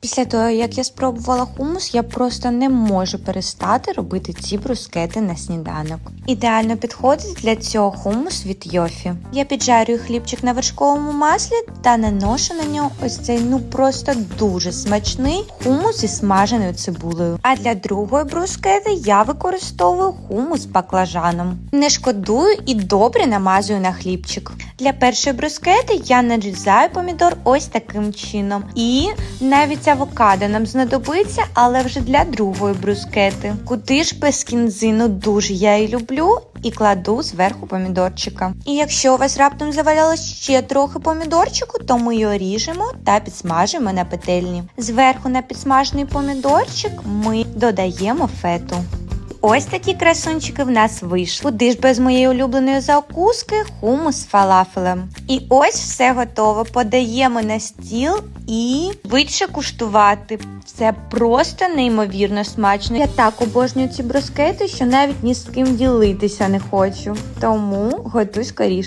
Після того, як я спробувала хумус, я просто не можу перестати робити ці брускети на сніданок. Ідеально підходить для цього хумус від Йофі. Я піджарюю хлібчик на вершковому маслі та наношу на нього ось цей ну просто дуже смачний хумус із смаженою цибулею. А для другої брускети я використовую хумус з баклажаном. Не шкодую і добре намазую на хлібчик. Для першої брускети я нарізаю помідор ось таким чином. І навіть авокадо нам знадобиться, але вже для другої брускети. Куди ж без кінзи? Ну дуже я її люблю. І кладу зверху помідорчика. І якщо у вас раптом завалялось ще трохи помідорчику, то ми його ріжемо та підсмажимо на петельні. Зверху на підсмажений помідорчик ми додаємо фету. Ось такі красунчики в нас вийшли. Куди ж без моєї улюбленої закуски хумус з фалафелем. І ось все готово. Подаємо на стіл і швидше куштувати. Це просто неймовірно смачно. Я так обожнюю ці брускети, що навіть ні з ким ділитися не хочу. Тому готуй скоріш.